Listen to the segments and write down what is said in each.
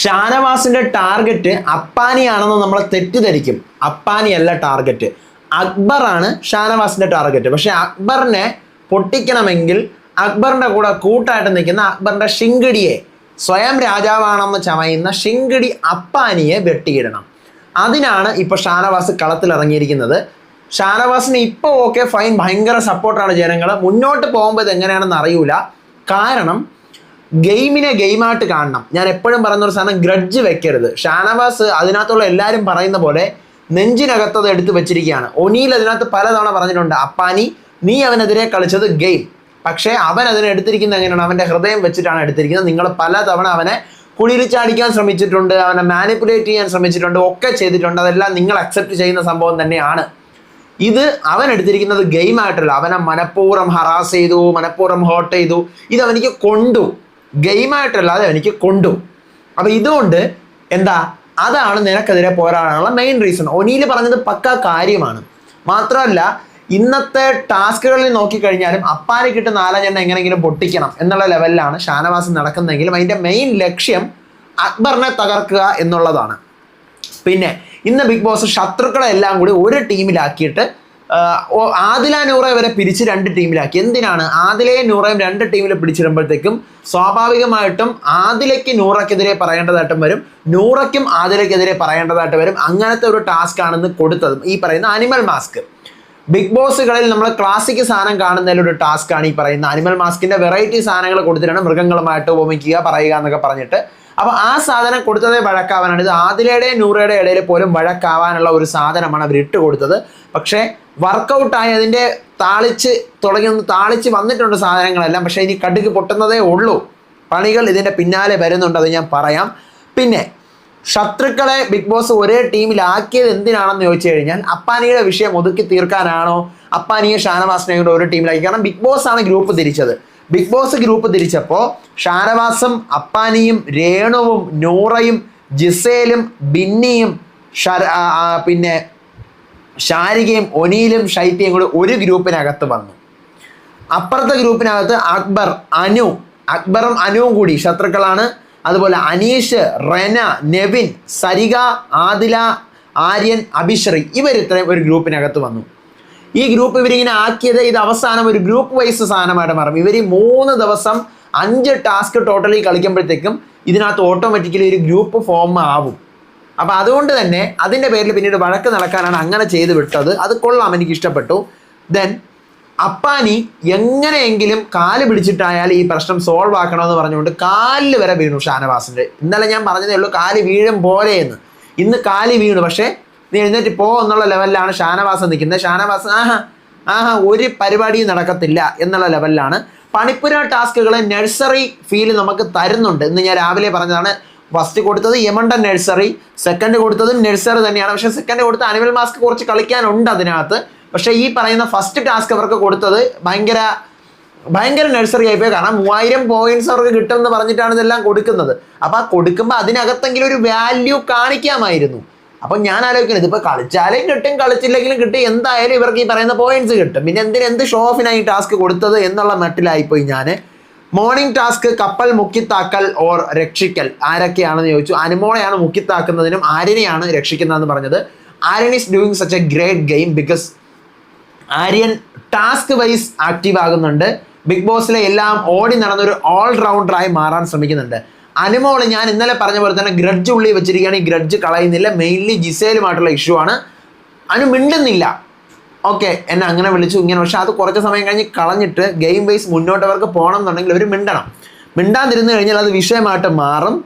ഷാനവാസിന്റെ target അപ്പാനിയാണെന്ന് നമ്മൾ തെറ്റിദ്ധരിക്കും. അപ്പാനിയല്ല target അക്ബറാണ് ഷാനവാസിന്റെ target പക്ഷേ അക്ബറിനെ പൊട്ടിക്കണമെങ്കിൽ അക്ബറിന്റെ കൂടെ കൂട്ടായിട്ട് നിൽക്കുന്ന അക്ബറിന്റെ ഷിങ്കിടിയെ സ്വയം രാജാവാണെന്ന് ചമയുന്ന ഷിങ്കിടി അപ്പാനിയെ വെട്ടിയിടണം. അതിനാണ് ഇപ്പോൾ ഷാനവാസ് കളത്തിലിറങ്ങിയിരിക്കുന്നത് ഷാനവാസിന് ഇപ്പോൾ ഓക്കെ ഫൈൻ ഭയങ്കര സപ്പോർട്ടാണ് ജനങ്ങൾ മുന്നോട്ട് പോകുമ്പോൾ ഇത് എങ്ങനെയാണെന്ന് അറിയൂല. കാരണം ഗെയിമിനെ ഗെയിമായിട്ട് കാണണം. ഞാൻ എപ്പോഴും പറയുന്ന ഒരു സാധനം ഗ്രഡ്ജ് വെക്കരുത്. ഷാനവാസ് അതിനകത്തുള്ള എല്ലാവരും പറയുന്ന പോലെ നെഞ്ചിനകത്തത് എടുത്ത് വെച്ചിരിക്കുകയാണ്. ഒനിയിൽ അതിനകത്ത് പലതവണ പറഞ്ഞിട്ടുണ്ട് അപ്പാനി നീ അവനെതിരെ കളിച്ചത് ഗെയിം. പക്ഷേ അവൻ അതിനെ എടുത്തിരിക്കുന്നത് എങ്ങനെയാണ്? അവന്റെ ഹൃദയം വെച്ചിട്ടാണ് എടുത്തിരിക്കുന്നത്. നിങ്ങൾ പലതവണ അവനെ കുളിയിൽ ചാടിക്കാൻ ശ്രമിച്ചിട്ടുണ്ട് അവനെ മാനിപ്പുലേറ്റ് ചെയ്യാൻ ശ്രമിച്ചിട്ടുണ്ട് ഒക്കെ ചെയ്തിട്ടുണ്ട്. അതെല്ലാം നിങ്ങൾ അക്സെപ്റ്റ് ചെയ്യുന്ന സംഭവം തന്നെയാണ്. ഇത് അവൻ എടുത്തിരിക്കുന്നത് ഗെയിം ആയിട്ടല്ല അവനെ മനഃപൂർവം ഹറാസ് ചെയ്തു മനഃപൂർവം ഹേർട്ട് ചെയ്തു. ഇത് അവനിക്ക് കൊണ്ടു. ഗെയിമായിട്ടല്ല അത് എനിക്ക് കൊണ്ടു. അപ്പോൾ ഇതുകൊണ്ട് എന്താ അതാണ് നിനക്കെതിരെ പോരാടാനുള്ള മെയിൻ റീസൺ ഒനിയിൽ പറഞ്ഞത് പക്ക കാര്യമാണ്. മാത്രമല്ല ഇന്നത്തെ ടാസ്കുകളിൽ നോക്കിക്കഴിഞ്ഞാലും അപ്പാന് കിട്ടുന്ന നാലഞ്ചെണ്ണം എങ്ങനെയെങ്കിലും പൊട്ടിക്കണം എന്നുള്ള ലെവലിലാണ് ഷാനവാസ് നടക്കുന്നതെങ്കിലും അതിന്റെ മെയിൻ ലക്ഷ്യം അക്ബറിനെ തകർക്കുക എന്നുള്ളതാണ്. പിന്നെ ഇന്ന് ബിഗ് ബോസ് ശത്രുക്കളെ എല്ലാം കൂടി ഒരു ടീമിലാക്കിയിട്ട് ആദില നൂറെ വരെ പിരിച്ച് രണ്ട് ടീമിലാക്കി. എന്തിനാണ്? ആദിലയും നൂറയും രണ്ട് ടീമിൽ പിടിച്ചിടുമ്പോഴത്തേക്കും സ്വാഭാവികമായിട്ടും ആദിലയ്ക്ക് നൂറക്കെതിരെ പറയേണ്ടതായിട്ടും വരും. നൂറയ്ക്കും ആദിലയ്ക്കെതിരെ പറയേണ്ടതായിട്ട് വരും. അങ്ങനത്തെ ഒരു ടാസ്ക് ആണെന്ന് കൊടുത്തതും ഈ പറയുന്ന അനിമൽ മാസ്ക്. ബിഗ് ബോസുകളിൽ നമ്മൾ ക്ലാസിക് സാധനം കാണുന്നതിൽ ഒരു ടാസ്ക് ആണ് ഈ പറയുന്ന അനിമൽ മാസ്കിന്റെ വെറൈറ്റി സാധനങ്ങൾ കൊടുത്തിട്ടാണ് മൃഗങ്ങളുമായിട്ട് ഉപമിക്കുക പറയുക എന്നൊക്കെ പറഞ്ഞിട്ട്. അപ്പോൾ ആ സാധനം കൊടുത്തതേ വഴക്കാവാനാണ്. ഇത് ആദിലയുടെയും നൂറയുടെ ഇടയിൽ പോലും വഴക്കാവാനുള്ള ഒരു സാധനമാണ് അവർ ഇട്ട് കൊടുത്തത്. പക്ഷേ വർക്കൗട്ടായി അതിന്റെ താളിച്ച് തുടങ്ങി ഒന്ന് താളിച്ച് വന്നിട്ടുണ്ട് സാധനങ്ങളെല്ലാം പക്ഷേ ഇനി കടുക് പൊട്ടുന്നതേ ഉള്ളൂ. പണികൾ ഇതിന്റെ പിന്നാലെ വരുന്നുണ്ട് അത് ഞാൻ പറയാം. പിന്നെ ശത്രുക്കളെ ബിഗ് ബോസ് ഒരേ ടീമിലാക്കിയത് എന്തിനാണെന്ന് ചോദിച്ചു കഴിഞ്ഞാൽ അപ്പാനിയുടെ വിഷയം ഒതുക്കി തീർക്കാനാണോ അപ്പാനിയെ ഷാനവാസിനെയും കൂടെ ഒരു ടീമിലാക്കി? കാരണം ബിഗ് ബോസ് ആണ് ഗ്രൂപ്പ് തിരിച്ചത്. ബിഗ് ബോസ് ഗ്രൂപ്പ് തിരിച്ചപ്പോൾ ഷാനവാസും അപ്പാനിയും രേണുവും നൂറയും ജിസേലും ബിന്നിയും പിന്നെ ഷാരികയും ഒനീലും ഷൈപ്പിയും കൂടി ഒരു ഗ്രൂപ്പിനകത്ത് വന്നു. അപ്പുറത്തെ ഗ്രൂപ്പിനകത്ത് അക്ബർ അനു അക്ബറും അനുവും കൂടി ശത്രുക്കളാണ്. അതുപോലെ അനീഷ് റെന നെവിൻ സരിക ആദില ആര്യൻ അഭിശ്രീ ഇവർ ഇത്രയും ഒരു ഗ്രൂപ്പിനകത്ത് വന്നു. ഈ ഗ്രൂപ്പ് ഇവരിങ്ങനെ ആക്കിയത് ഇത് അവസാനം ഒരു ഗ്രൂപ്പ് വൈസ് സാധനമായിട്ട് മാറും. ഇവർ മൂന്ന് ദിവസം അഞ്ച് ടാസ്ക് ടോട്ടലി കളിക്കുമ്പോഴത്തേക്കും ഇതിനകത്ത് ഓട്ടോമാറ്റിക്കലി ഒരു ഗ്രൂപ്പ് ഫോം ആവും. അപ്പം അതുകൊണ്ട് തന്നെ അതിന്റെ പേരിൽ പിന്നീട് വഴക്ക് നടക്കാനാണ് അങ്ങനെ ചെയ്ത് വിട്ടത്. അത് കൊള്ളാം എനിക്ക് ഇഷ്ടപ്പെട്ടു ദെൻ അപ്പാനി എങ്ങനെയെങ്കിലും കാൽ പിടിച്ചിട്ടായാലും ഈ പ്രശ്നം സോൾവ് ആക്കണമെന്ന് പറഞ്ഞുകൊണ്ട് കാലിൽ വരെ വീണു ഷാനവാസിന്റെ ഇന്നലെ ഞാൻ പറഞ്ഞതേ ഉള്ളൂ കാൽ വീഴും പോലെ എന്ന് ഇന്ന് കാൽ വീണു പക്ഷേ നീ എഴുന്നേറ്റ് പോ എന്നുള്ള ലെവലിലാണ് ഷാനവാസ് നിൽക്കുന്നത്. ഷാനവാസ് ആഹാ ആഹാ ഒരു പരിപാടിയും നടക്കത്തില്ല എന്നുള്ള ലെവലിലാണ് പണിപ്പുര ടാസ്കുകൾ നഴ്സറി ഫീൽ നമുക്ക് തരുന്നുണ്ട്. ഇന്ന് ഞാൻ രാവിലെ പറഞ്ഞതാണ് ഫസ്റ്റ് കൊടുത്തത് യമണ്ട നഴ്സറി സെക്കൻഡ് കൊടുത്തതും നഴ്സറി തന്നെയാണ്. പക്ഷേ സെക്കൻഡ് കൊടുത്ത അനിമൽ മാസ്ക് കുറച്ച് കളിക്കാനുണ്ട് അതിനകത്ത്. പക്ഷേ ഈ പറയുന്ന ഫസ്റ്റ് ടാസ്ക് അവർക്ക് കൊടുത്തത് ഭയങ്കര ഭയങ്കര നഴ്സറി ആയിപ്പോയി കാരണം മൂവായിരം പോയിന്റ്സ് അവർക്ക് കിട്ടുമെന്ന് പറഞ്ഞിട്ടാണ് ഇതെല്ലാം കൊടുക്കുന്നത്. അപ്പൊ ആ കൊടുക്കുമ്പോൾ അതിനകത്തെങ്കിലും ഒരു വാല്യൂ കാണിക്കാമായിരുന്നു. അപ്പൊ ഞാൻ ആലോചിക്കുന്നത് ഇതിപ്പോ കളിച്ചാലും കിട്ടും കളിച്ചില്ലെങ്കിലും കിട്ടും. എന്തായാലും ഇവർക്ക് ഈ പറയുന്ന പോയിന്റ്സ് കിട്ടും. പിന്നെ എന്തിനെന്ത് ഷോ ഓഫിനായി ടാസ്ക് കൊടുത്തത് എന്നുള്ള മട്ടിലായിപ്പോയി ഞാൻ മോർണിംഗ് ടാസ്ക് കപ്പൽ മുക്കിത്താക്കൽ ഓർ രക്ഷിക്കൽ. ആരൊക്കെയാണെന്ന് ചോദിച്ചു. അനുമോളെയാണ് മുക്കിത്താക്കുന്നതിനും ആര്യനെയാണ് രക്ഷിക്കുന്നതെന്ന് പറഞ്ഞത്. Aryan is doing such a great game because Aryan task wise active ആകുന്നുണ്ട്. ബിഗ് ബോസിലെ എല്ലാം ഓടി നടന്നൊരു ഓൾ റൗണ്ടറായി മാറാൻ ശ്രമിക്കുന്നുണ്ട്. അനുമോൾ ഞാൻ ഇന്നലെ പറഞ്ഞ പോലെ തന്നെ ഗ്രഡ്ജ് ഉള്ളി വെച്ചിരിക്കുകയാണ്. ഈ ഗ്രഡ്ജ് കളയുന്നില്ല. മെയിൻലി ജിസേലുമായിട്ടുള്ള ഇഷ്യൂ ആണ്. അനു മിണ്ടുന്നില്ല. ഓക്കെ എന്നെ അങ്ങനെ വിളിച്ചു ഇങ്ങനെ പക്ഷെ അത് കുറച്ച് സമയം കഴിഞ്ഞ് കളഞ്ഞിട്ട് ഗെയിം വൈസ് മുന്നോട്ട് അവർക്ക് പോകണം എന്നുണ്ടെങ്കിൽ അവർ മിണ്ടണം. മിണ്ടാതിരുന്ന് കഴിഞ്ഞാൽ അത് വിഷയമായിട്ട് മാറും.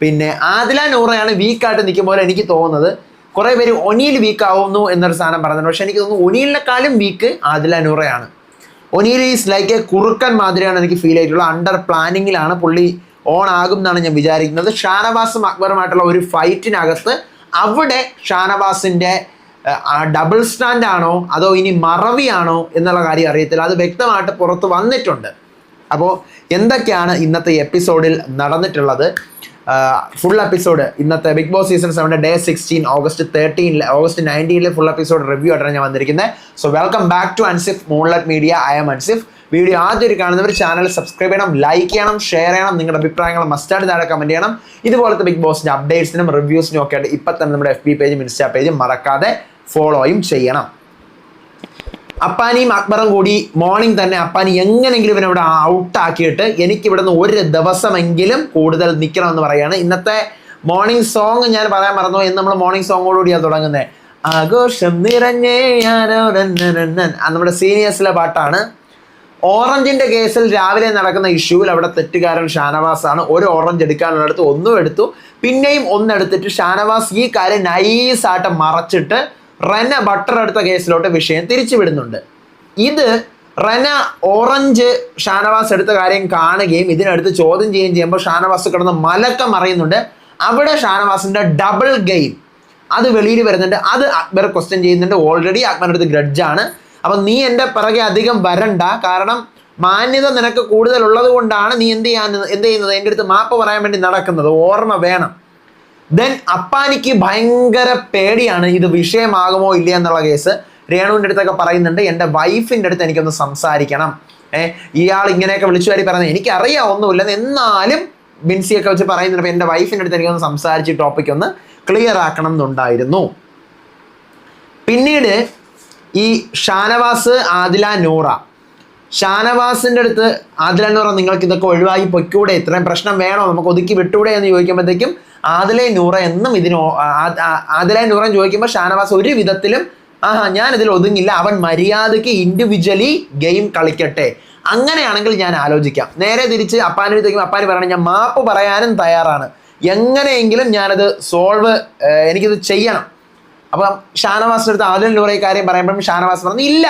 പിന്നെ ആദില നൂറയാണ് വീക്കായിട്ട് നിൽക്കുമ്പോൾ എനിക്ക് തോന്നുന്നത്. കുറേ പേര് ഒനിയിൽ വീക്ക് ആവുന്നു എന്നൊരു സാധനം പറഞ്ഞിട്ടുണ്ട്. പക്ഷെ എനിക്ക് തോന്നുന്നു ഒനിയിലിനെക്കാളും വീക്ക് ആദില നൂറയാണ്. ഒനിയിൽ ഈസ് ലൈക്ക് എ കുറുക്കൻ മാതിരിയാണ് എനിക്ക് ഫീൽ ആയിട്ടുള്ളത് അണ്ടർ പ്ലാനിങ്ങിലാണ് പുള്ളി ഓൺ ആകും എന്നാണ് ഞാൻ വിചാരിക്കുന്നത്. ഷാനവാസും അക്ബറുമായിട്ടുള്ള ഒരു ഫൈറ്റിനകത്ത് അവിടെ ഷാനവാസിന്റെ ഡബിൾ സ്റ്റാൻഡ് ആണോ അതോ ഇനി മറവിയാണോ എന്നുള്ള കാര്യം അറിയത്തില്ല. അത് വ്യക്തമായിട്ട് പുറത്ത് വന്നിട്ടുണ്ട്. അപ്പോൾ എന്തൊക്കെയാണ് ഇന്നത്തെ എപ്പിസോഡിൽ നടന്നിട്ടുള്ളത്? ഫുൾ എപ്പിസോഡ് ഇന്നത്തെ ബിഗ് ബോസ് സീസൺ സെവന്റെ ഡേ സിക്സ്റ്റീൻ ഓഗസ്റ്റ് തേർട്ടീനിൽ ഓഗസ്റ്റ് നയന്റീനിലെ ഫുൾ എപ്പിസോഡ് റിവ്യൂ ആയിട്ടാണ് ഞാൻ വന്നിരിക്കുന്നത്. So welcome back to Ansif Moonlet media I'm Ansif video ആദ്യം കാണുന്നവർ ചാനൽ സബ്സ്ക്രൈബ് ചെയ്യണം ലൈക്ക് ചെയ്യണം ഷെയർ ചെയ്യണം. നിങ്ങളുടെ അഭിപ്രായങ്ങൾ മസ്റ്റായിട്ട് താഴെ കമന്റ് ചെയ്യണം. ഇതുപോലത്തെ ബിഗ് ബോസിന്റെ അപ്ഡേറ്റ്സിനും റിവ്യൂസിനും ഒക്കെ ആയിട്ട് ഇപ്പം തന്നെ നമ്മുടെ എഫ് ബി പേജും ഇൻസ്റ്റാ പേജും മറക്കാതെ ഫോളോയും ചെയ്യണം. അപ്പാനിയും അക്ബറും കൂടി മോർണിംഗ് തന്നെ അപ്പാനി എങ്ങനെങ്കിലും ഇവനെ ഇവിടെ ഔട്ടാക്കിയിട്ട് എനിക്ക് ഇവിടുന്ന് ഒരു ദിവസമെങ്കിലും കൂടുതൽ നിൽക്കണം എന്ന് പറയാണ്. ഇന്നത്തെ മോർണിംഗ് സോങ് ഞാൻ പറയാൻ മറന്നു എന്ന് നമ്മൾ മോർണിംഗ് സോങ്ങോടുകൂടിയാണ് തുടങ്ങുന്നത് ആഘോഷം നിറഞ്ഞേ നമ്മുടെ സീനിയേഴ്സിലെ പാട്ടാണ്. ഓറഞ്ചിന്റെ കേസിൽ രാവിലെ നടക്കുന്ന ഇഷ്യൂവിൽ അവിടെ തെറ്റുകാരൻ ഷാനവാസ് ആണ് ഒരു ഓറഞ്ച് എടുക്കാനുള്ളിടത്ത് ഒന്നും എടുത്തു. പിന്നെയും ഒന്നെടുത്തിട്ട് ഷാനവാസ് ഈ കാര്യം നൈസായിട്ട് മറച്ചിട്ട് റെന ബട്ടർ എടുത്ത കേസിലോട്ട് വിഷയം തിരിച്ചുവിടുന്നുണ്ട്. ഇത് റെന ഓറഞ്ച് ഷാനവാസ് എടുത്ത കാര്യം കാണുകയും ഇതിനടുത്ത് ചോദ്യം ചെയ്യുകയും ചെയ്യുമ്പോൾ ഷാനവാസ് കിടന്ന് മലക്കം അറിയുന്നുണ്ട് അവിടെ ഷാനവാസിന്റെ ഡബിൾ ഗെയിം അത് വെളിയിൽ വരുന്നുണ്ട്. അത് അക്ബർ ക്വസ്റ്റ്യൻ ചെയ്യുന്നുണ്ട്. ഓൾറെഡി അക്ബറിന്റെ അടുത്ത് ഗ്രഡ്ജാണ് അപ്പം നീ എന്റെ പിറകെ അധികം വരണ്ട. കാരണം മാന്യത നിനക്ക് കൂടുതൽ ഉള്ളത് കൊണ്ടാണ് നീ എന്ത് ചെയ്യാൻ എന്ത് ചെയ്യുന്നത്? എന്റെ അടുത്ത് മാപ്പ് പറയാൻ വേണ്ടി നടക്കുന്നത്. ഓർമ്മ വേണം. ദെൻ അപ്പാനിക്ക് ഭയങ്കര പേടിയാണ് ഇത് വിഷയമാകുമോ ഇല്ല എന്നുള്ള കേസ്. രേണുവിന്റെ അടുത്തൊക്കെ പറയുന്നുണ്ട് എന്റെ വൈഫിന്റെ അടുത്ത് എനിക്കൊന്ന് സംസാരിക്കണം. ഏ ഇയാൾ ഇങ്ങനെയൊക്കെ വിളിച്ചു വാരി പറയുന്നത് എനിക്കറിയാം ഒന്നുമില്ല. എന്നാലും ബിൻസിയൊക്കെ വെച്ച് പറയുന്നുണ്ട് അപ്പം എന്റെ വൈഫിന്റെ അടുത്ത് എനിക്കൊന്ന് സംസാരിച്ച് ടോപ്പിക് ഒന്ന് ക്ലിയർ ആക്കണം എന്നുണ്ടായിരുന്നു. പിന്നീട് ഈ ഷാനവാസ് ആദില നൂറ. ഷാനവാസിന്റെ അടുത്ത് ആദില നൂറ നിങ്ങൾക്ക് ഇതൊക്കെ ഒഴിവാക്കി പൊയ്ക്കൂടെ? ഇത്രയും പ്രശ്നം വേണോ? നമുക്ക് ഒതുക്കി വിട്ടൂടെ? എന്ന് ചോദിക്കുമ്പോഴത്തേക്കും ആദിലെ നൂറ എന്നും ഇതിന് ആദിലെ നൂറ ചോദിക്കുമ്പോൾ ഷാനവാസ് ഒരു വിധത്തിലും ആഹാ ഞാൻ ഇതിൽ ഒതുങ്ങില്ല. അവൻ മര്യാദയ്ക്ക് ഇൻഡിവിജ്വലി ഗെയിം കളിക്കട്ടെ. അങ്ങനെയാണെങ്കിൽ ഞാൻ ആലോചിക്കാം. നേരെ തിരിച്ച് അപ്പാനെ ചോദിക്കുമ്പോൾ അപ്പാന് പറയണം ഞാൻ മാപ്പ് പറയാനും തയ്യാറാണ്. എങ്ങനെയെങ്കിലും ഞാനത് സോൾവ് എനിക്കിത് ചെയ്യണം. അപ്പം ഷാനവാസിന്റെ അടുത്ത് ആദ്യം നൂറെ കാര്യം പറയുമ്പോഴും ഷാനവാസ് പറഞ്ഞു ഇല്ല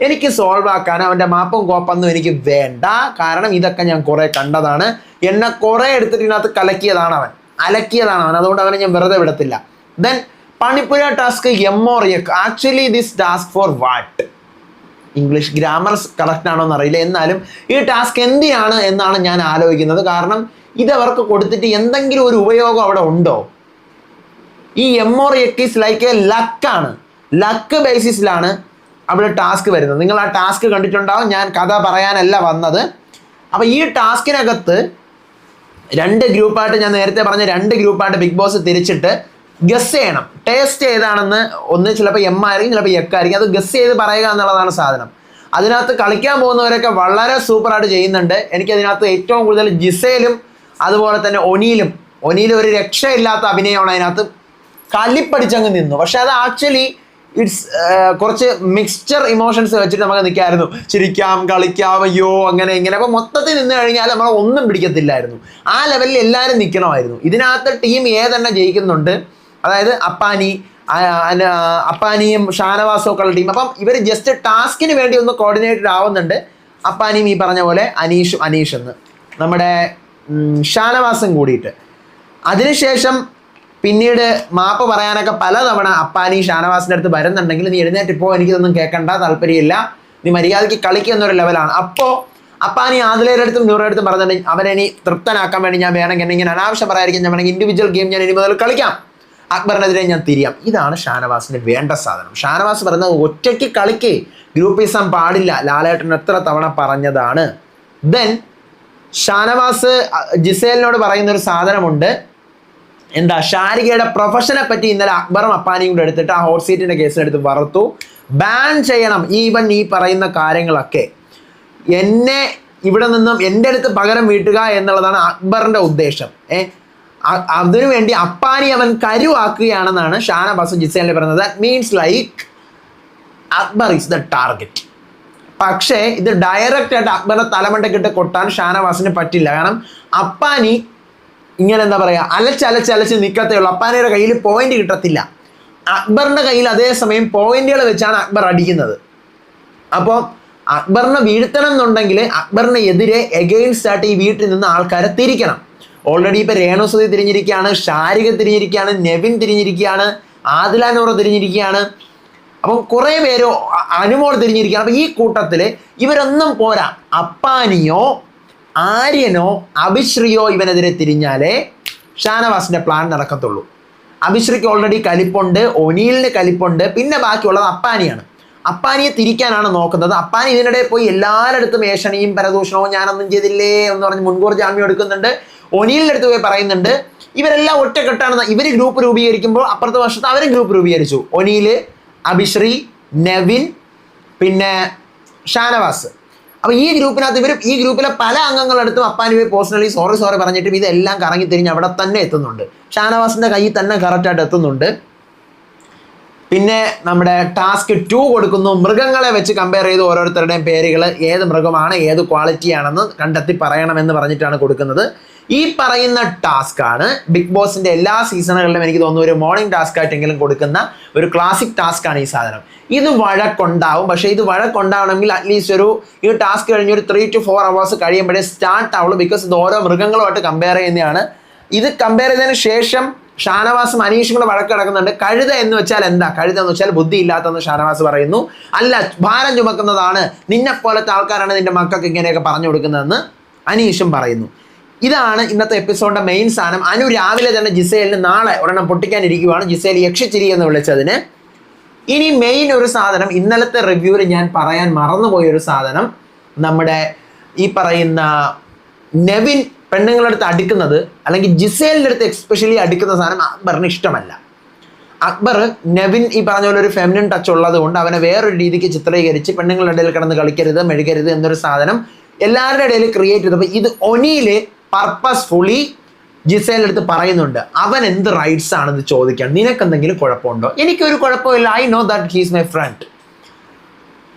എനിക്ക് സോൾവ് ആക്കാൻ അവന്റെ മാപ്പും കോപ്പൊന്നും എനിക്ക് വേണ്ട. കാരണം ഇതൊക്കെ ഞാൻ കുറേ കണ്ടതാണ്. എന്നെ കുറേ എടുത്തിട്ട് ഇതിനകത്ത് കലക്കിയതാണ് അവൻ. അലക്കിയതാണ് അവൻ. അതുകൊണ്ട് അവനെ ഞാൻ വെറുതെ വിടത്തില്ല. ദെൻ പണിപ്പുര task എമ്മോറിയക്ക് actually this task for what English grammar correct ആണോ എന്നറിയില്ല. എന്നാലും ഈ ടാസ്ക് എന്തിനാണ് എന്നാണ് ഞാൻ ആലോചിക്കുന്നത്. കാരണം ഇതവർക്ക് കൊടുത്തിട്ട് എന്തെങ്കിലും ഒരു ഉപയോഗം അവിടെ ഉണ്ടോ? ഈ എമ്മോറിയക്ക് ഈസ് ലൈക്ക് എ ലക്കാണ് ലക്ക് ബേസിസിലാണ് അവിടെ ടാസ്ക് വരുന്നത്. നിങ്ങൾ ആ ടാസ്ക് കണ്ടിട്ടുണ്ടാവും. ഞാൻ കഥ പറയാനല്ല വന്നത്. അപ്പോൾ ഈ ടാസ്കിനകത്ത് രണ്ട് ഗ്രൂപ്പായിട്ട് ഞാൻ നേരത്തെ പറഞ്ഞ രണ്ട് ഗ്രൂപ്പായിട്ട് ബിഗ് ബോസ് തിരിച്ചിട്ട് ഗസ് ചെയ്യണം. ടേസ്റ്റ് ഏതാണെന്ന് ഒന്ന് ചിലപ്പോൾ എം ആയിരിക്കും ചിലപ്പോൾ എക്ക് ആയിരിക്കും. അത് ഗസ് ചെയ്ത് പറയുക എന്നുള്ളതാണ് സാധനം. അതിനകത്ത് കളിക്കാൻ പോകുന്നവരൊക്കെ വളരെ സൂപ്പറായിട്ട് ചെയ്യുന്നുണ്ട്. എനിക്ക് അതിനകത്ത് ഏറ്റവും കൂടുതൽ ജിസയിലും അതുപോലെ തന്നെ ഒനിയിലും ഒനിയിൽ ഒരു രക്ഷയില്ലാത്ത അഭിനയമാണ് അതിനകത്ത്. കലിപ്പടിച്ചങ്ങ് നിന്നു. പക്ഷെ അത് ആക്ച്വലി ഇറ്റ്സ് കുറച്ച് മിക്സ്ചർ ഇമോഷൻസ് വെച്ചിട്ട് നമുക്ക് നിൽക്കായിരുന്നു ചിരിക്കാം കളിക്കാം അയ്യോ അങ്ങനെ ഇങ്ങനെ. അപ്പോൾ മൊത്തത്തിൽ നിന്ന് കഴിഞ്ഞാൽ നമ്മളെ ഒന്നും പിടിക്കത്തില്ലായിരുന്നു. ആ ലെവലിൽ എല്ലാവരും നിൽക്കണമായിരുന്നു ഇതിനകത്ത് ടീം ഏതെണ്ണം ജയിക്കുന്നുണ്ട്? അതായത് അപ്പാനി അപ്പാനിയും ഷാനവാസും ഒക്കെ ഉള്ള ടീം അപ്പം ഇവർ ജസ്റ്റ് ടാസ്കിന് വേണ്ടി ഒന്ന് കോർഡിനേറ്റഡ് ആവുന്നുണ്ട്. അപ്പാനിയും ഈ പറഞ്ഞ പോലെ അനീഷും അനീഷ് എന്ന്. നമ്മുടെ ഷാനവാസും കൂടിയിട്ട്. അതിനുശേഷം പിന്നീട് മാപ്പ് പറയാനൊക്കെ പലതവണ അപ്പാനി ഷാനവാസിന്റെ അടുത്ത് വരുന്നുണ്ടെങ്കിൽ നീ എഴുന്നേറ്റ് ഇപ്പോൾ എനിക്കിതൊന്നും കേൾക്കണ്ട താല്പര്യമില്ല. നീ മര്യാദയ്ക്ക് കളിക്കുക എന്നൊരു ലെവലാണ് അപ്പോൾ അപ്പാനി ആദിലയുടെ അടുത്തും നൂറുടെ അടുത്തും പറഞ്ഞിട്ടുണ്ടെങ്കിൽ അവനെ ഇനി തൃപ്തനാക്കാൻ വേണ്ടി ഞാൻ വേണമെങ്കിൽ എന്നെ ഇങ്ങനെ അനാവശ്യം പറയാതിരിക്കും ഞാൻ വേണമെങ്കിൽ ഇൻഡിവിജ്വൽ ഗെയിം ഞാൻ ഇനി മുതൽ കളിക്കാം. അക്ബറിനെതിരെ ഞാൻ തിരിയാം. ഇതാണ് ഷാനവാസിന് വേണ്ട സാധനം. ഷാനവാസ് പറയുന്നത് ഒറ്റയ്ക്ക് കളിക്കേ ഗ്രൂപ്പിസം പാടില്ല. ലാലേട്ടൻ എത്ര തവണ പറഞ്ഞതാണ്. ദെൻ ഷാനവാസ് ജിസേലിനോട് പറയുന്ന ഒരു സാധനമുണ്ട്. എന്താ ഷാരികയുടെ പ്രൊഫഷനെ പറ്റി ഇന്നലെ അക്ബറും അപ്പാനിയും കൂടെ എടുത്തിട്ട് ആ ഹോട്ട് സീറ്റിന്റെ കേസിലെടുത്ത് വറുത്തു. ബാൻ ചെയ്യണം ഈവൻ ഈ പറയുന്ന കാര്യങ്ങളൊക്കെ. എന്നെ ഇവിടെ നിന്നും എന്റെ അടുത്ത് പകരം വീട്ടുക എന്നുള്ളതാണ് അക്ബറിന്റെ ഉദ്ദേശം. ഏ അതിനു വേണ്ടി അപ്പാനി അവൻ കരുവാക്കുകയാണെന്നാണ് ഷാനവാസ് ജിസേനെ പറയുന്നത്. That means like Akbar is the target പക്ഷേ ഇത് ഡയറക്റ്റ് ആയിട്ട് അക്ബറിന്റെ തലമണ്ടക്കിട്ട് കൊട്ടാൻ ഷാനവാസിന് പറ്റില്ല. കാരണം അപ്പാനി ഇങ്ങനെ എന്താ പറയുക അലച്ചലച്ച് അലച്ച് നിൽക്കത്തേ ഉള്ളൂ. അപ്പാനയുടെ കയ്യിൽ പോയിന്റ് കിട്ടത്തില്ല. അക്ബറിന്റെ കയ്യിൽ അതേസമയം പോയിന്റുകൾ വെച്ചാണ് അക്ബർ അടിക്കുന്നത്. അപ്പോൾ അക്ബറിനെ വീഴ്ത്തണം എന്നുണ്ടെങ്കിൽ അക്ബറിന് എതിരെ എഗെയിൻസ്റ്റ് ആയിട്ട് ഈ വീട്ടിൽ നിന്ന് ആൾക്കാരെ തിരിക്കണം. ഓൾറെഡി ഇപ്പൊ രേണുസുതി തിരിഞ്ഞിരിക്കുകയാണ് ഷാരിക തിരിഞ്ഞിരിക്കുകയാണ് നെവിൻ തിരിഞ്ഞിരിക്കുകയാണ് ആദിലാനോറ തിരിഞ്ഞിരിക്കുകയാണ്. അപ്പം കുറേ പേരോ അനുമോൾ തിരിഞ്ഞിരിക്കുകയാണ്. അപ്പം ഈ കൂട്ടത്തിൽ ഇവരൊന്നും പോരാ. അപ്പാനിയോ ആര്യനോ അഭിശ്രീയോ ഇവനെതിരെ തിരിഞ്ഞാലേ ഷാനവാസിന്റെ പ്ലാൻ നടക്കത്തുള്ളൂ. അഭിശ്രീക്ക് ഓൾറെഡി കലിപ്പുണ്ട് ഒനീലിന് കലിപ്പുണ്ട് പിന്നെ ബാക്കിയുള്ളത് അപ്പാനിയാണ്. അപ്പാനിയെ തിരിക്കാനാണ് നോക്കുന്നത്. അപ്പാനി ഇതിനിടെ പോയി എല്ലാവരുടെ ഏഷണിയും പരദൂഷണവും ഞാനൊന്നും ചെയ്തില്ലേ എന്ന് പറഞ്ഞ് മുൻകൂർ ജാമ്യം എടുക്കുന്നുണ്ട്. ഒനീലിന്റെ അടുത്ത് പോയി പറയുന്നുണ്ട് ഇവരെല്ലാം ഒറ്റക്കെട്ടാണ് ഇവർ ഗ്രൂപ്പ് രൂപീകരിക്കുമ്പോൾ അപ്പുറത്തെ വർഷത്ത് അവരും ഗ്രൂപ്പ് രൂപീകരിച്ചു. ഒനീൽ അഭിശ്രീ നെവിൻ പിന്നെ ഷാനവാസ്. അപ്പോൾ ഈ ഗ്രൂപ്പിനകത്ത് ഇവർ ഈ ഗ്രൂപ്പിലെ പല അംഗങ്ങളെടുത്തും അപ്പാനി പോയി പേഴ്സണലി സോറി സോറി പറഞ്ഞിട്ടും ഇതെല്ലാം കറങ്ങി തിരിഞ്ഞ് അവിടെ തന്നെ എത്തുന്നുണ്ട്. ഷാനവാസിന്റെ കയ്യിൽ തന്നെ കറക്റ്റായിട്ട് എത്തുന്നുണ്ട്. പിന്നെ നമ്മുടെ ടാസ്ക് ടു കൊടുക്കുന്നു. മൃഗങ്ങളെ വെച്ച് കമ്പയർ ചെയ്ത് ഓരോരുത്തരുടെയും പേരുകൾ. ഏത് മൃഗമാണ് ഏത് ക്വാളിറ്റി ആണെന്ന് കണ്ടെത്തി പറയണമെന്ന് പറഞ്ഞിട്ടാണ് കൊടുക്കുന്നത്. ഈ പറയുന്ന ടാസ്ക് ആണ് ബിഗ് ബോസിന്റെ എല്ലാ സീസണുകളിലും എനിക്ക് തോന്നുന്നു ഒരു മോർണിംഗ് ടാസ്ക് ആയിട്ടെങ്കിലും കൊടുക്കുന്ന ഒരു ക്ലാസിക് ടാസ്ക് ആണ് ഈ സാധനം. ഇത് വഴക്കുണ്ടാവും. പക്ഷേ ഇത് വഴക്കുണ്ടാവണമെങ്കിൽ അറ്റ്ലീസ്റ്റ് ഒരു ഈ ടാസ്ക് കഴിഞ്ഞ് ഒരു ത്രീ ടു ഫോർ അവേഴ്സ് കഴിയുമ്പോഴേ സ്റ്റാർട്ട് ആവുള്ളൂ. ബിക്കോസ് ഇത് ഓരോ മൃഗങ്ങളുമായിട്ട് കമ്പയർ ചെയ്യുന്നതാണ്. ഇത് കമ്പയർ ചെയ്തതിന് ശേഷം ഷാനവാസും അനീഷും കൂടെ വഴക്ക് കിടക്കുന്നുണ്ട് കഴുത എന്ന് വെച്ചാൽ എന്താ? കഴുത എന്ന് വെച്ചാൽ ബുദ്ധി ഇല്ലാത്തെന്ന് ഷാനവാസ് പറയുന്നു. അല്ല ഭാരം ചുമക്കുന്നതാണ് നിന്നെ പോലത്തെ ആൾക്കാരാണ് നിന്റെ മക്കൾക്ക് ഇങ്ങനെയൊക്കെ പറഞ്ഞു കൊടുക്കുന്നതെന്ന് അനീഷും പറയുന്നു. ഇതാണ് ഇന്നത്തെ എപ്പിസോഡിന്റെ മെയിൻ സാധനം. അനു രാവിലെ തന്നെ ജിസേലിന് നാളെ ഒരെണ്ണം പൊട്ടിക്കാനിരിക്കുവാണ്. ജിസേൽ യക്ഷിച്ചിരി എന്ന് വിളിച്ചതിന്. ഇനി മെയിൻ ഒരു സാധനം ഇന്നലത്തെ റിവ്യൂവിൽ ഞാൻ പറയാൻ മറന്നുപോയ ഒരു സാധനം. നമ്മുടെ ഈ പറയുന്ന നെവിൻ പെണ്ണുങ്ങളുടെ അടുത്ത് അടുക്കുന്നത് അല്ലെങ്കിൽ ജിസേലിന്റെ അടുത്ത് എക്സ്പെഷ്യലി അടുക്കുന്ന സാധനം അക്ബറിന് ഇഷ്ടമല്ല. അക്ബർ നെവിൻ ഈ പറഞ്ഞ പോലെ ഒരു ഫെമിനിൻ ടച്ച് ഉള്ളത് കൊണ്ട് അവനെ വേറൊരു രീതിക്ക് ചിത്രീകരിച്ച് പെണ്ണുങ്ങളുടെ ഇടയിൽ കിടന്ന് കളിക്കരുത് മെഴുകരുത് എന്നൊരു സാധനം എല്ലാവരുടെ ഇടയിൽ ക്രിയേറ്റ് ചെയ്തപ്പോൾ ഇത് ഒനിയിൽ പർപ്പസ്ഫുള്ളി ജിസേലിന്റെ അടുത്ത് പറയുന്നുണ്ട്. അവൻ എന്ത് റൈറ്റ്സ് ആണെന്ന് ചോദിക്കാൻ. നിനക്കെന്തെങ്കിലും കുഴപ്പമുണ്ടോ? എനിക്കൊരു കുഴപ്പമില്ല. I know that he's my friend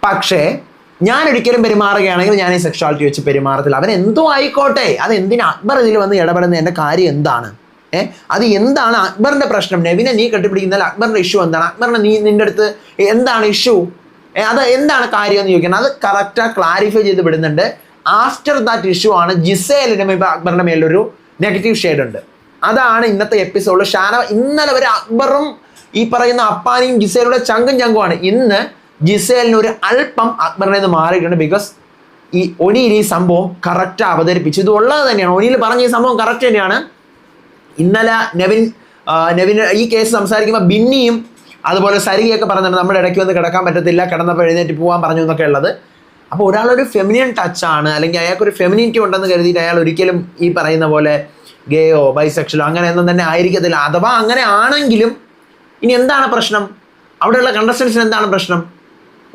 പക്ഷേ ഞാൻ ഒരിക്കലും പെരുമാറുകയാണെങ്കിൽ ഞാൻ ഈ സെക്ഷുവാലിറ്റി വെച്ച് പെരുമാറത്തില്ല. അവൻ എന്തോ ആയിക്കോട്ടെ. അത് എന്തിനാ അക്ബർ ഇതിൽ വന്ന് ഇടപെടുന്ന എന്റെ കാര്യം എന്താണ്? ഏ? അത് എന്താണ് അക്ബറിന്റെ പ്രശ്നം? നെവിനെ നീ കെട്ടിപ്പിടിക്കുന്നാൽ അക്ബറിന്റെ ഇഷ്യൂ എന്താണ്? അക്ബറിനെ നീ നിന്റെ അടുത്ത് എന്താണ് ഇഷ്യൂ അത് എന്താണ് കാര്യം എന്ന് ചോദിക്കണം. അത് കറക്റ്റാ ക്ലാരിഫൈ ചെയ്ത് വിടുന്നുണ്ട്. ആഫ്റ്റർ ദാറ്റ് ഇഷ്യൂ ആണ് ജിസേലിനും അക്ബറിന്റെ മേലൊരു നെഗറ്റീവ് ഷെയ്ഡ് ഉണ്ട്. അതാണ് ഇന്നത്തെ എപ്പിസോഡിൽ ഷാന ഇന്നലെ വരെ അക്ബറും ഈ പറയുന്ന അപ്പാനിയും ജിസേലുടെ ചങ്കും ചങ്കുമാണ്. ഇന്ന് ജിസേലിന് ഒരു അല്പം അക്ബറിനെ നിന്ന് മാറിയിട്ടുണ്ട് ബിക്കോസ് ഈ ഒനിയിൽ ഈ സംഭവം കറക്റ്റ് അവതരിപ്പിച്ചു. ഇത് ഉള്ളത് തന്നെയാണ്. ഒനിയിൽ പറഞ്ഞ ഈ സംഭവം കറക്റ്റ് തന്നെയാണ്. ഇന്നലെ നെവിൻ നെവിൻ ഈ കേസ് സംസാരിക്കുമ്പോൾ ബിന്നിയും അതുപോലെ സരികയൊക്കെ പറഞ്ഞിട്ടുണ്ട് നമ്മുടെ ഇടയ്ക്ക് വന്ന് കിടക്കാൻ പറ്റത്തില്ല കിടന്നപ്പോൾ എഴുന്നേറ്റ് പോകാൻ പറഞ്ഞു എന്നൊക്കെ ഉള്ളത്. അപ്പോൾ ഒരാളൊരു ഫെമിനിയൻ ടച്ചാണ് അല്ലെങ്കിൽ അയാൾക്കൊരു ഫെമിനിറ്റി ഉണ്ടെന്ന് കരുതിയിട്ട് അയാൾ ഒരിക്കലും ഈ പറയുന്ന പോലെ ഗേയോ ബൈസെക്ഷലോ അങ്ങനെയൊന്നും തന്നെ ആയിരിക്കത്തില്ല. അഥവാ അങ്ങനെ ആണെങ്കിലും ഇനി എന്താണ് പ്രശ്നം? അവിടെയുള്ള കണ്ടസ്റ്റൻസിന് എന്താണ് പ്രശ്നം?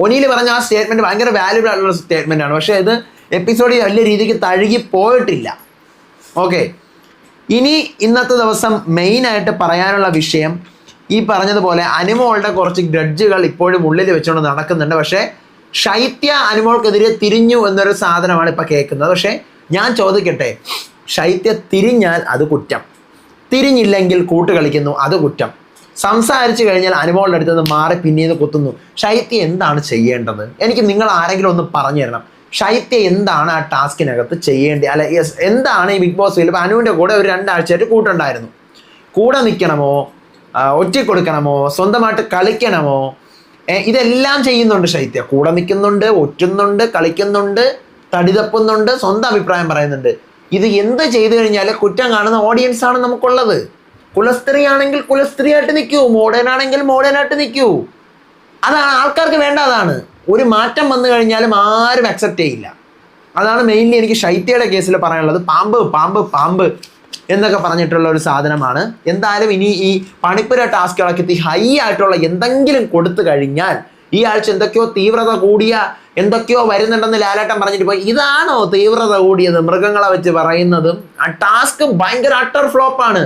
ഒനിയിൽ പറഞ്ഞ ആ സ്റ്റേറ്റ്മെന്റ് ഭയങ്കര വാല്യൂബിൾ ആയിട്ടുള്ള സ്റ്റേറ്റ്മെന്റ് ആണ്. പക്ഷേ ഇത് എപ്പിസോഡിൽ വലിയ രീതിക്ക് തഴുകി പോയിട്ടില്ല. ഓക്കെ ഇനി ഇന്നത്തെ ദിവസം മെയിനായിട്ട് പറയാനുള്ള വിഷയം ഈ പറഞ്ഞതുപോലെ അനിമോളുടെ കുറച്ച് ഗ്രഡ്ജുകൾ ഇപ്പോഴും ഉള്ളിൽ വെച്ചുകൊണ്ട് നടക്കുന്നുണ്ട്. പക്ഷേ ശൈത്യ അനുമോൾക്കെതിരെ തിരിഞ്ഞു എന്നൊരു സാധനമാണ് ഇപ്പോൾ കേൾക്കുന്നത്. പക്ഷേ ഞാൻ ചോദിക്കട്ടെ ശൈത്യ തിരിഞ്ഞാൽ അത് കുറ്റം? തിരിഞ്ഞില്ലെങ്കിൽ കൂട്ട് കളിക്കുന്നു അത് കുറ്റം? സംസാരിച്ചു കഴിഞ്ഞാൽ അനുമോളുടെ അടുത്ത് നിന്ന് മാറി പിന്നീട് കുത്തുന്നു. ശൈത്യ എന്താണ് ചെയ്യേണ്ടത്? എനിക്ക് നിങ്ങൾ ആരെങ്കിലും ഒന്ന് പറഞ്ഞു തരണം. ശൈത്യ എന്താണ് ആ ടാസ്കിനകത്ത് ചെയ്യേണ്ടത്? അല്ല യെസ് എന്താണ് ഈ ബിഗ് ബോസ് ഇപ്പം അനുവിന്റെ കൂടെ ഒരു രണ്ടാഴ്ചയായിട്ട് കൂട്ടുണ്ടായിരുന്നു. കൂടെ നിൽക്കണമോ ഒറ്റ കൊടുക്കണമോ? സ്വന്തമായിട്ട് കളിക്കണമോ? ഇതെല്ലാം ചെയ്യുന്നുണ്ട് ശൈത്യ. കൂടെ നിൽക്കുന്നുണ്ട് ഒറ്റുന്നുണ്ട് കളിക്കുന്നുണ്ട് തടിതപ്പുന്നുണ്ട് സ്വന്തം അഭിപ്രായം പറയുന്നുണ്ട്. ഇത് എന്ത് ചെയ്തു കഴിഞ്ഞാൽ കുറ്റം കാണുന്ന ഓഡിയൻസാണ് നമുക്കുള്ളത്. കുലസ്ത്രീ ആണെങ്കിൽ കുലസ്ത്രീ ആയിട്ട് നിൽക്കൂ മോഡേൺ ആണെങ്കിൽ മോഡേൺ ആയിട്ട് നിൽക്കൂ അതാണ് ആൾക്കാർക്ക് വേണ്ട അതാണ്. ഒരു മാറ്റം വന്നു കഴിഞ്ഞാലും ആരും അക്സെപ്റ്റ് ചെയ്യില്ല. അതാണ് മെയിൻലി എനിക്ക് ശൈത്യയുടെ കേസിൽ പറയാനുള്ളത്. പാമ്പ് പാമ്പ് പാമ്പ് എന്നൊക്കെ പറഞ്ഞിട്ടുള്ള ഒരു സാധനമാണ്. എന്തായാലും ഇനി ഈ പണിപ്പുര എത്തി ഹൈ ആയിട്ടുള്ള എന്തെങ്കിലും കൊടുത്തു കഴിഞ്ഞാൽ ഈ ആഴ്ച എന്തൊക്കെയോ തീവ്രത കൂടിയ എന്തൊക്കെയോ വരുന്നുണ്ടെന്ന് ലാലാട്ടം പറഞ്ഞിട്ട് പോയി. ഇതാണോ തീവ്രത കൂടിയത്? മൃഗങ്ങളെ വെച്ച് പറയുന്നതും ആ ടാസ്ക് ഭയങ്കര അട്ടർ ഫ്ലോപ്പാണ്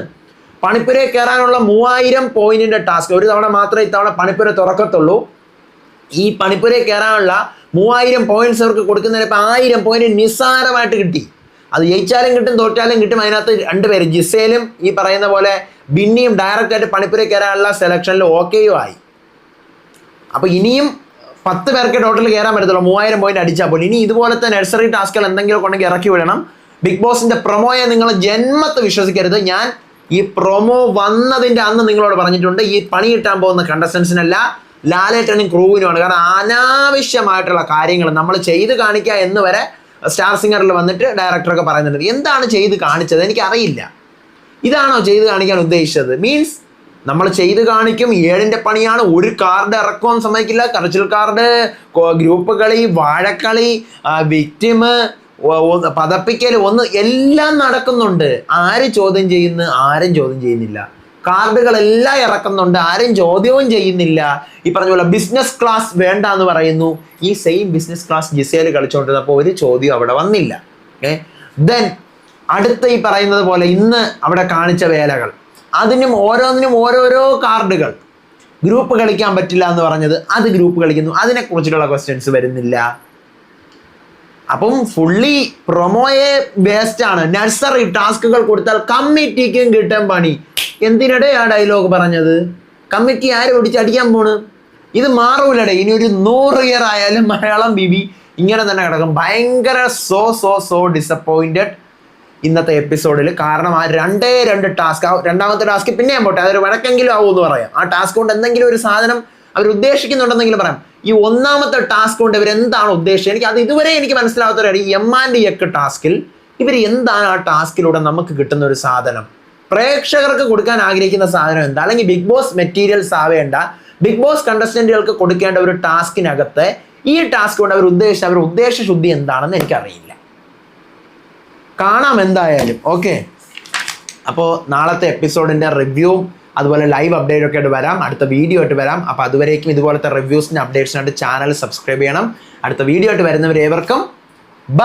പണിപ്പുര കയറാനുള്ള മൂവായിരം പോയിന്റിന്റെ ടാസ്ക്. ഒരു തവണ മാത്രമേ ഇത്തവണ പണിപ്പുര തുറക്കത്തുള്ളൂ. ഈ പണിപ്പുരയിൽ കയറാനുള്ള മൂവായിരം പോയിന്റ്സ് അവർക്ക് കൊടുക്കുന്നതിന് ഇപ്പം ആയിരം പോയിന്റ് നിസ്സാരമായിട്ട് കിട്ടി. അത് ജയിച്ചാലും കിട്ടും തോറ്റാലും കിട്ടും. അതിനകത്ത് രണ്ടുപേര് ജിസേലും ഈ പറയുന്ന പോലെ ബിന്നിയും ഡയറക്റ്റ് ആയിട്ട് പണിപ്പുരയിൽ കയറാനുള്ള സെലക്ഷനിൽ ഓക്കെയും ആയി. അപ്പോൾ ഇനിയും പത്ത് പേർക്ക് ടോട്ടൽ കയറാൻ പറ്റത്തുള്ളൂ. മൂവായിരം പോയിന്റ് അടിച്ചാൽ പോലും. ഇനി ഇതുപോലത്തെ നഴ്സറി ടാസ്കുകൾ എന്തെങ്കിലും ഉണ്ടെങ്കിൽ ഇറക്കി വിടണം. ബിഗ് ബോസിന്റെ പ്രൊമോയെ നിങ്ങൾ ജന്മത്ത് വിശ്വസിക്കരുത്. ഞാൻ ഈ പ്രൊമോ വന്നതിന്റെ അന്ന് നിങ്ങളോട് പറഞ്ഞിട്ടുണ്ട് ഈ പണി കിട്ടാൻ പോകുന്ന കണ്ടസ്റ്റൻസിനല്ല ലാലേട്ടനും ക്രൂവിനുമാണ്. കാരണം അനാവശ്യമായിട്ടുള്ള കാര്യങ്ങൾ നമ്മൾ ചെയ്ത് കാണിക്കുക എന്ന് വരെ സ്റ്റാർ സിംഗറിൽ വന്നിട്ട് ഡയറക്ടറൊക്കെ പറയുന്നുണ്ട്. എന്താണ് ചെയ്ത് കാണിച്ചത്? എനിക്കറിയില്ല. ഇതാണോ ചെയ്ത് കാണിക്കാൻ ഉദ്ദേശിച്ചത്? മീൻസ് നമ്മൾ ചെയ്ത് കാണിക്കും ഏഴിന്റെ പണിയാണ് ഒരു കാർഡ് ഇറക്കുവാൻ സമ്മതിക്കില്ല. കറച്ചിൽ കാർഡ് ഗ്രൂപ്പ് കളി വാഴക്കളി വിക്റ്റിമ് പതപ്പിക്കൽ. ഒന്ന് എല്ലാം നടക്കുന്നുണ്ട്. ആര് ചോദ്യം ചെയ്യുന്നു? ആരും ചോദ്യം ചെയ്യുന്നില്ല. കാർഡുകളെല്ലാം ഇറക്കുന്നുണ്ട്. ആരും ചോദ്യവും ചെയ്യുന്നില്ല. ഈ പറഞ്ഞ പോലെ ബിസിനസ് ക്ലാസ് വേണ്ട എന്ന് പറയുന്നു. ഈ സെയിം ബിസിനസ് ക്ലാസ് ജിസേൽ കളിച്ചുകൊണ്ടിരുന്നപ്പോൾ ഒരു ചോദ്യം അവിടെ വന്നില്ല. ഏ? ദെൻ അടുത്ത ഈ പറയുന്നത് പോലെ ഇന്ന് അവിടെ കാണിച്ച വേലകൾ. അതിനും ഓരോന്നിനും ഓരോരോ കാർഡുകൾ. ഗ്രൂപ്പ് കളിക്കാൻ പറ്റില്ല എന്ന് പറഞ്ഞത് അത് ഗ്രൂപ്പ് കളിക്കുന്നു. അതിനെക്കുറിച്ചിട്ടുള്ള ക്വസ്റ്റ്യൻസ് വരുന്നില്ല. അപ്പം ഫുള്ളി പ്രൊമോയെ ബേസ്ഡ് ആണ്. നഴ്സറി ടാസ്കുകൾ കൊടുത്താൽ കമ്മിറ്റിക്കും കിട്ടാൻ പണി. എന്തിനടേ ആ ഡയലോഗ് പറഞ്ഞത്? കമ്മിറ്റി ആര് പിടിച്ചടിക്കാൻ പോണ്? ഇത് മാറൂലടേ. ഇനി ഒരു നൂറ് ഇയർ ആയാലും മലയാളം ബിബി ഇങ്ങനെ തന്നെ കിടക്കും. ഭയങ്കര സോ സോ സോ ഡിസപ്പോയിന്റഡ് ഇന്നത്തെ എപ്പിസോഡിൽ കാരണം ആ രണ്ടേ രണ്ട് ടാസ്ക് ആ രണ്ടാമത്തെ ടാസ്ക് പിന്നെയും പോട്ടെ. അതൊരു വഴക്കെങ്കിലും ആവുമെന്ന് പറയാം. ആ ടാസ്ക് കൊണ്ട് എന്തെങ്കിലും ഒരു സാധനം അവർ ഉദ്ദേശിക്കുന്നുണ്ടെന്നെങ്കിലും പറയാം. ഈ ഒന്നാമത്തെ ടാസ്ക് കൊണ്ട് ഇവർ എന്താണ് ഉദ്ദേശിച്ചത്? എനിക്ക് അത് ഇതുവരെ എനിക്ക് മനസ്സിലാവാത്ത ഈ എം ആൻഡ് എക്ക് ടാസ്കിൽ ഇവർ എന്താണ് ആ ടാസ്കിലൂടെ നമുക്ക് കിട്ടുന്ന ഒരു സാധനം? പ്രേക്ഷകർക്ക് കൊടുക്കാൻ ആഗ്രഹിക്കുന്ന സാധനം എന്താ? അല്ലെങ്കിൽ ബിഗ് ബോസ് മെറ്റീരിയൽസ് ആവേണ്ട ബിഗ് ബോസ് കണ്ടസ്റ്റന്റുകൾക്ക് കൊടുക്കേണ്ട ഒരു ടാസ്കിനകത്ത് ഈ ടാസ്ക് കൊണ്ട് അവർ ഉദ്ദേശിച്ച അവരുടെ ഉദ്ദേശശുദ്ധി എന്താണെന്ന് എനിക്കറിയില്ല. കാണാം എന്തായാലും. ഓക്കെ അപ്പോൾ നാളത്തെ എപ്പിസോഡിന്റെ റിവ്യൂവും അതുപോലെ ലൈവ് അപ്ഡേറ്റ് ഒക്കെ ആയിട്ട് വരാം. അടുത്ത വീഡിയോ ആയിട്ട് വരാം. അപ്പോൾ അതുവരേക്കും ഇതുപോലത്തെ റിവ്യൂസിന്റെ അപ്ഡേറ്റ്സിനായിട്ട് ചാനൽ സബ്സ്ക്രൈബ് ചെയ്യണം. അടുത്ത വീഡിയോ ആയിട്ട് വരുന്നവരേവർക്കും ബ